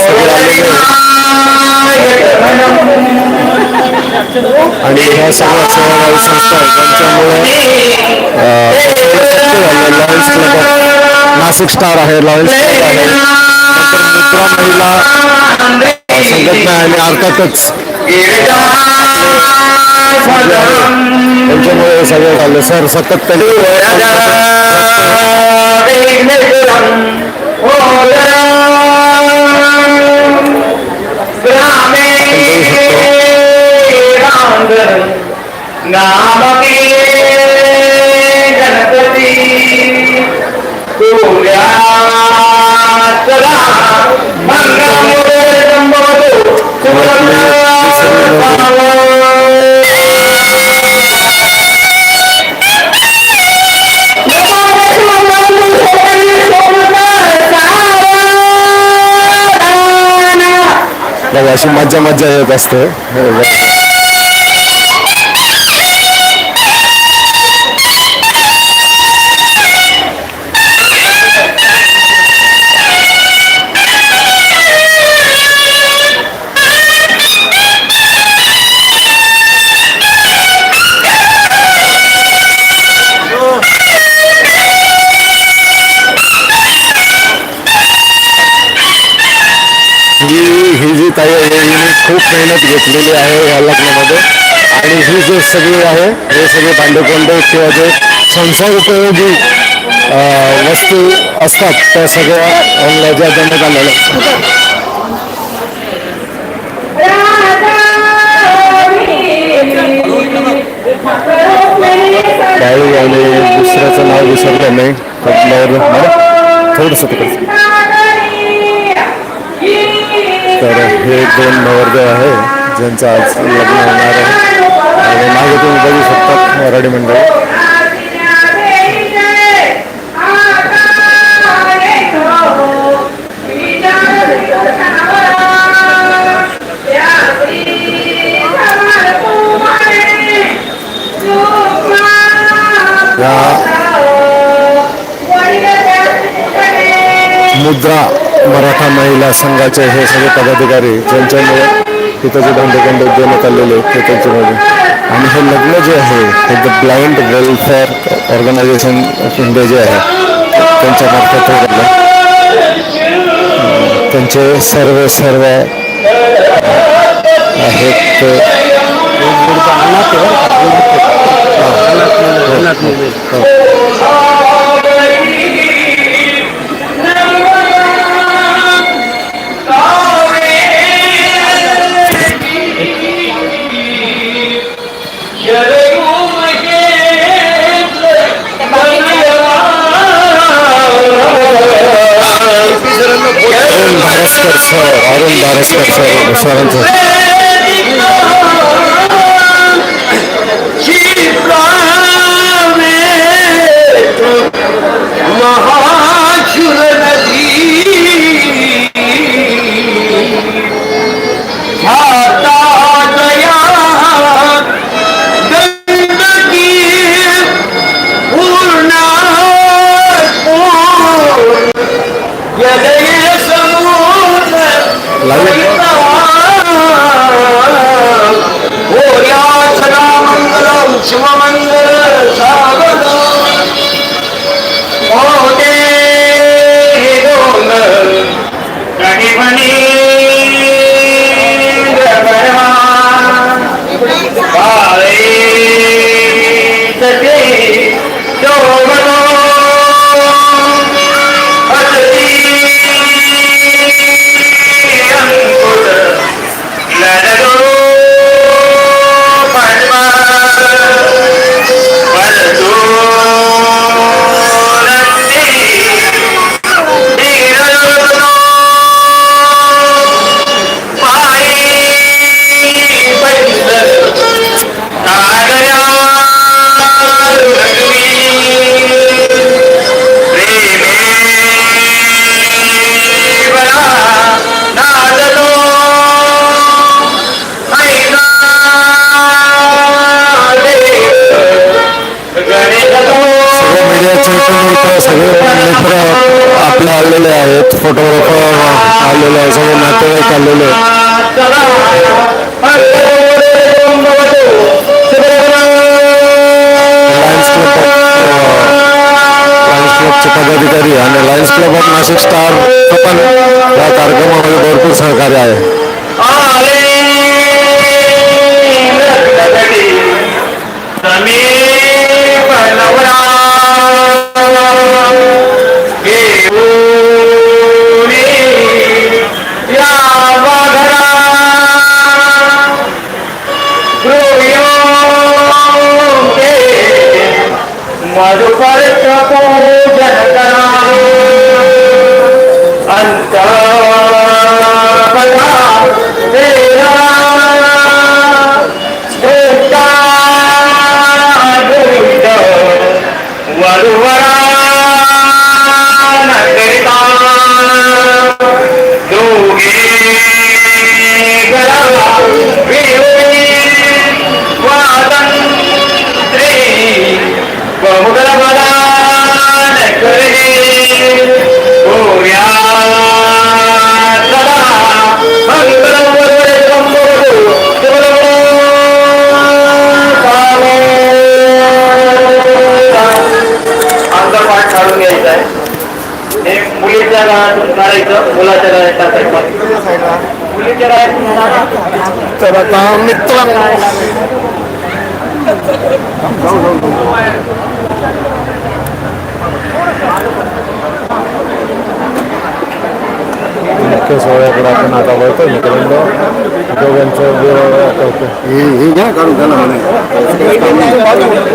सगळे मराठी तुम्ही शकता आणि ह्या सगळ्या सेवाभावी संस्था आहेत ज्यांच्यामुळे Lions Club of Nashik star आहे लॉयन्स क्लब आहे. नंतर मित्रा महिला संघटना आणि अर्थातच त्यांच्यामुळे हे सगळं झालं सर सतत त्यांनी बघा अशी मज्जा मज्जा येत असते. ताई आहे खूप मेहनत घेतलेली आहे या लग्नामध्ये. आणि ही जे सगळी आहे हे सगळे भांडेकोंडे किंवा जे संसार उपयोगी वस्तू असतात त्या सगळ्या ऑनलाईन देण्यात आलेल्या असतात. आणि दुसऱ्याचं नाव विसरलं नाही त्यातल्यावर थोडंसं तिकडचं तर हे दोन नवरदेव आहे ज्यांचं आज लग्न होणार आहे. आणि मागे तुम्ही बघू शकता मराठी मंडळ. मुद्रा मराठा महिला संघाचे हे सगळे पदाधिकारी ज्यांच्यामुळे तिथं जे भांडेखंड देण्यात आलेले आहेत ते त्यांच्यामध्ये आणि हे लग्न जे आहे हे the blind welfare organisation of India जे आहे त्यांच्यामार्फत हे घडलं त्यांचे सर्व सर्व आहेत हो. अरुण भारस्कर सर начала आहेत फोटोग्राफर आलेले आहे सगळे नातेवाईक आलेले आहेत. लायन्स क्लब लायन्स क्लबचे पदाधिकारी आणि lions club of Nashik star पण या कार्यक्रमामध्ये भरपूर सहकार्य आहे. তারা आता मित्र मुख्य सोहळ्याकडे आपण आता वळतो मित्रांनो दोघांचं विवाह आठवतो हे हे घ्या काढून त्याला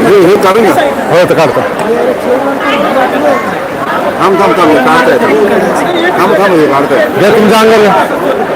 हे हे काढून घ्या. हो तर काढतो थांब थांब थांब काढताय थांब थांब हे काढताय द्या तुमच्या अंगाला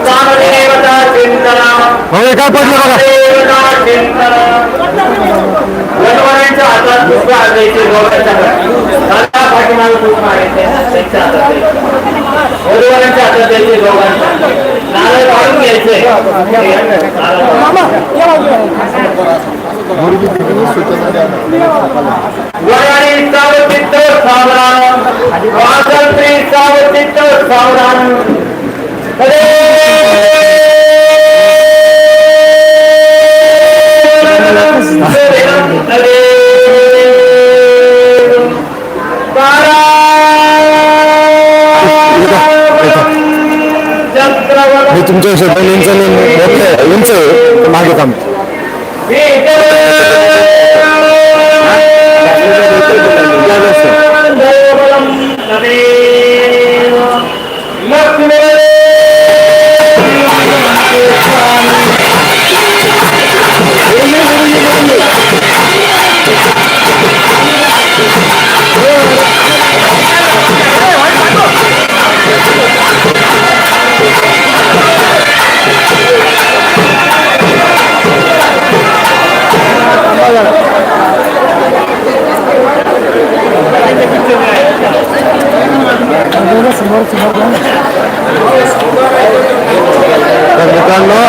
नित्यदेवता चिंतन हो काय पडलं बघा देवता हातात पुष्प असायचे गौराच्या दादा पाठीमागे आहे त्यांच्या हातात हातात द्यायचे नारळ काढून घ्यायचे वराणी सावचित्त सावधान वासंत्री सावचित्त सावधान मी तुमच्या शब्दाने उंच नाही मोठं आहे, उंच आहे तर मागे काम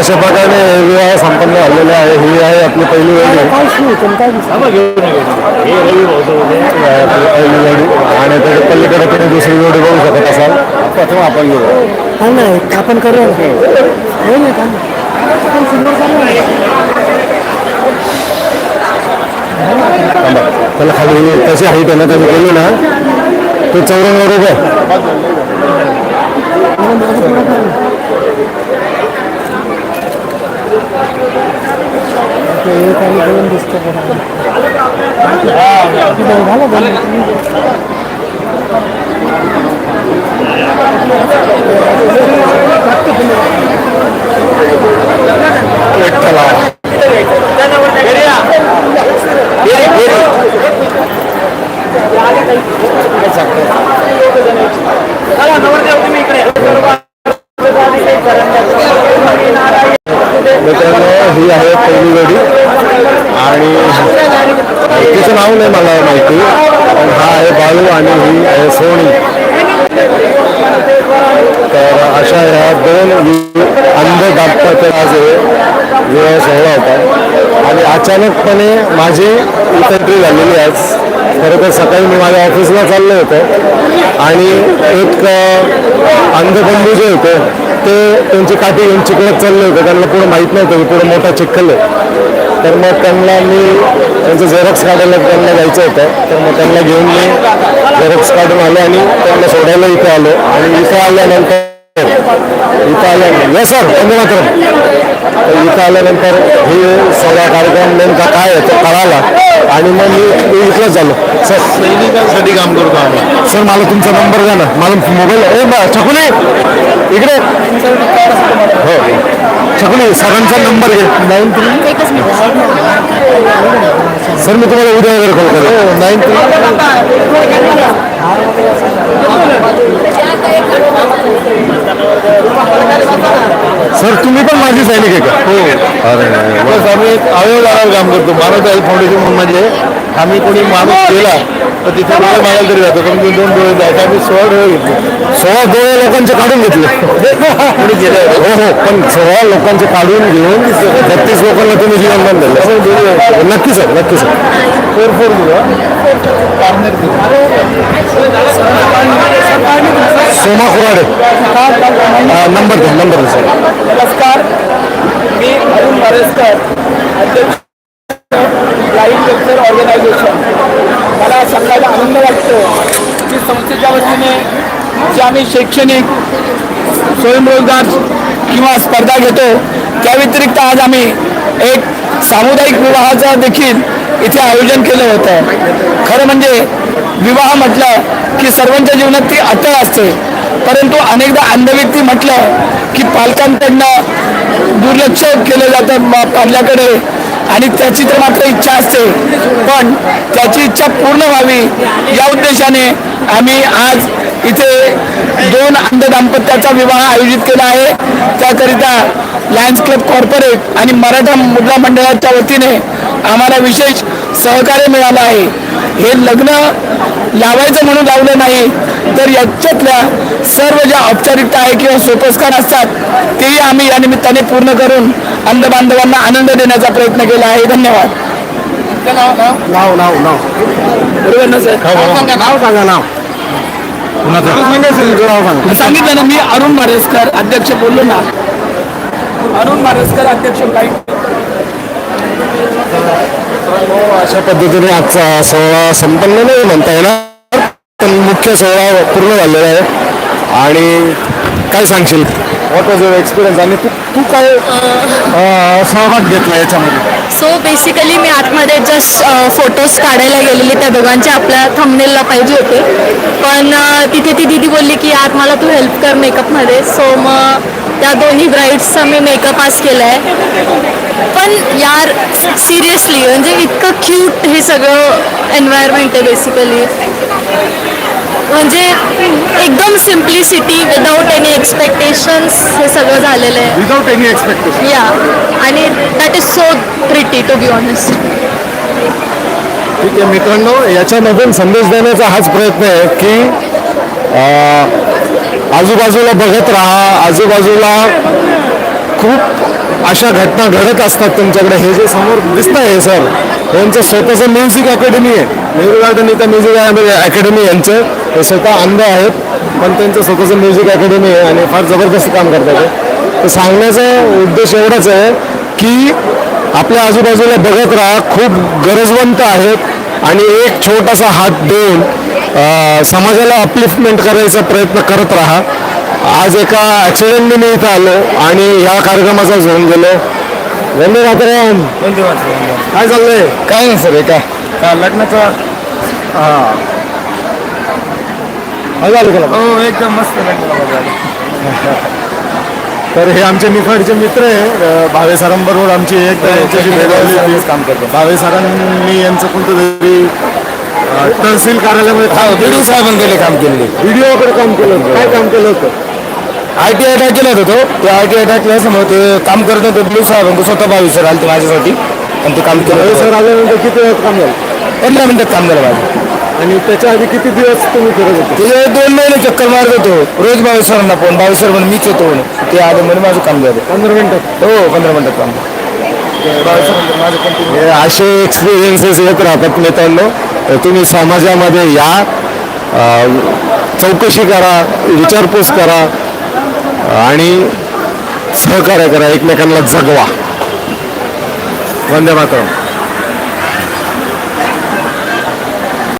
अशा प्रकारे विवाह संपन्न झालेले आहे. ही आहे आपली पहिली वेळ. पहिली वेळी. आणि त्याच्या पलीकडे तुम्ही दुसरी वेळी बघू शकत असाल प्रथम आपण घेऊ. नाही आपण करू हो. त्याला खाली तशी हाईट आहे ना त्यांनी केली ना तो चौरंग बरोबर. ते एक आणि दोन दिसतं बघा झालं बरं विठ्ठला मित्रांनो ही आहे पहिली वेळी आणि तिचं नाव नाही मला माहिती पण हा आहे बाल आणि ही आहे सोनी तर अशा ह्या दोन वि- अंध दाम्पत्य आज हे विवाह सोहळा होता आणि अचानकपणे माझी इकट्री झालेली आज खरं तर सकाळी मी माझ्या ऑफिसला चाललो होतो. आणि एक अंधबंधू जे होते ते त्यांची काठी घेऊन चिखलत चालले होते. त्यांना पुढे माहीत नव्हतं की पुढे मोठा चिखल आहे. तर मग त्यांना मी त्यांचं झेरॉक्स काढायला त्यांना जायचं होतं. तर मग त्यांना घेऊन मी झेरॉक्स काढून आलो आणि त्यांना सोडायला इथे आलो. आणि इथे आल्यानंतर इथं आल्यानंतर सर वंदे मातरम. इथं आल्यानंतर हे सगळा कार्यक्रम नेमका काय आहे तो कळाला. आणि मग मी इथलंच झालो. सर सैनिकांसाठी काम करतो आम्ही सर मला तुमचा नंबर द्या ना. मला मोबाईल ए बा छकुली! इकडे. हो. छकुली सरांचा नंबर घे. नाईन थ्री सर मी तुम्हाला उद्या वगैरे कॉल करेन. नाईन थ्री सर तुम्ही पण माझी सैनिक आहे का? हो. अरे. बस आम्ही अवयव काम करतो. मानव हेल्थ फाउंडेशन म्हणजे आम्ही कोणी माणूस केला तर तिथे डोळे मागायला तरी जातो कारण की दोन डोळे जायचे. आम्ही सोळा डोळे घेतले. सोळा डोळे लोकांचे काढून घेतले. गेले हो हो पण सोळा लोकांचे काढून घेऊन बत्तीस लोकांना तुम्ही जीवनदान दिलं. नक्की सर नक्की सर. फोर फोर दिलं सोमा कुराडे. हा, नंबर द्या नंबर द्या सर. नमस्कार. मी अरुण मारेसकर अध्यक्ष लाईव्ह लेक्चर ऑर्गनायझेशन. मला सांगायला आनंद वाटतो की संस्थेच्या वतीने जे आम्ही शैक्षणिक स्वयंरोजगार किंवा स्पर्धा घेतो त्या व्यतिरिक्त आज आम्ही एक सामुदायिक विवाहाचं देखील इथे आयोजन केलं होतं. खरं म्हणजे विवाह म्हटलं की सर्वांच्या जीवनात ती अटळ असते. परंतु अनेकदा अंध व्यक्ती म्हटलं की पालकांकडनं दुर्लक्ष केलं जातं म- पाल्याकडे आणि त्याची तर मात्र इच्छा असते. पण त्याची इच्छा पूर्ण व्हावी या उद्देशाने आम्ही आज इथे दोन अंध दाम्पत्याचा विवाह आयोजित केला आहे. त्याकरिता लायन्स क्लब कॉर्पोरेट आणि मराठा मुद्रा मंडळाच्या वतीने आम्हाला विशेष सहकार्य मिळालं आहे. हे लग्न लावायचं म्हणून लावलं नाही तर याच्यातल्या सर्व ज्या औपचारिकता आहे किंवा सोपस्कार असतात तेही आम्ही या निमित्ताने पूर्ण करून अंध बांधवांना आनंद देण्याचा प्रयत्न केला आहे. धन्यवाद. नाव नाव नाव बरोबर ना सर? नाव सांगा नाव तुमचं नाव सांगा. सांगितलं ना मी अरुण मारेसकर अध्यक्ष बोललो ना. अरुण मारेसकर अध्यक्ष काही अशा पद्धतीने आजचा सोहळा संपन्न नाही म्हणता येणार. मुख्य सोहळा पूर्ण झालेला आहे. आणि काय सांगशील? वॉट वॉज युअर एक्सपिरियन्स आणि तू तू काय अं, सहभाग घेतला याच्यामध्ये? सो बेसिकली मी आतमध्ये जस्ट फोटोज काढायला गेलेली त्या दोघांचे आपल्या थंबनेलला पाहिजे होते. पण अ, तिथे ती दिदी बोलली की आत मला तू हेल्प कर मेकअपमध्ये सो मग त्या दोन्ही ब्राईड्सचा मी मेकअप आज केला आहे पण यार सिरियसली म्हणजे इतकं क्यूट हे सगळं एन्व्हायरमेंट आहे बेसिकली म्हणजे एकदम सिम्प्लिसिटी विदाऊट एनी एक्सपेक्टेशन्स हे सगळं झालेलं आहे. विदाउट एनी एक्सपेक्टेशन या आणि that is so pretty to be honest ठीक आहे मित्रांनो याच्यामधून संदेश देण्याचा हाच प्रयत्न आहे की अं, आजूबाजूला बघत राहा. आजूबाजूला खूप अशा घटना घडत असतात तुमच्याकडे. हे जे समोर दिसत आहे सर यांचं स्वतःचं म्युझिक अकॅडमी आहे. नेहरू गार्डन इथं म्युझिक अकॅडमी यांचं. हे स्वतः अंध आहेत. पण त्यांचं स्वतःचं म्युझिक अकॅडमी आहे आणि फार जबरदस्त काम करतात ते तर सांगण्याचा उद्देश एवढाच आहे की आपल्या आजूबाजूला बघत राहा खूप गरजवंत आहेत आणि एक छोटासा हात देऊन समाजाला अपलिफ्टमेंट करायचा प्रयत्न करत राहा. आज एका ॲक्सिडेंटने मी इथं आलो आणि ह्या कार्यक्रमाचा घेऊन गेलो. वंदे मातरम काय चाललंय? काय नाही सर एका का लग्नाचा? हां. झालं का? हो एकदम मस्त लग्न तर हे आमचे निफाडचे मित्र आहे. भावे सरांबरोबर आमची एक यांच्याशी भेट झाली. काम करतो भावे सरांनी यांचं कोणतं तरी तहसील कार्यालयामध्ये काम केलं. व्हिडिओ साहेबांकडे काम केलेले. व्हिडिओकडे काम केलं होतं. काय काम केलं होतं? आय टी अटॅक केला होता तो. ते आय टी अटॅक केल्यासमोर ते काम करत होते. ब्लू साहेबांकडे स्वतः भावी सर आले माझ्यासाठी. आणि ते काम केलं. सर आल्यानंतर किती वेळात काम झालं? पंधरा मिनिटात काम झालं माझं. आणि त्याच्या आधी किती दिवस तुम्ही फिरत होते? तुझे दोन महिने चक्कर मारत होतो. रोज बावीस सरांना फोन बावीस सर मीच येतो म्हणून. ते आले म्हणे माझं काम झालं. पंधरा मिनिटात हो पंधरा मिनिटात काम माझं कंटिन्यू हे असे एक्सपिरियन्सेस येत राहतात मित्रांनो. तर तुम्ही समाजामध्ये या. अं, चौकशी करा विचारपूस करा आणि सहकार्य करा एकमेकांना जगवा. वंदे मातरम.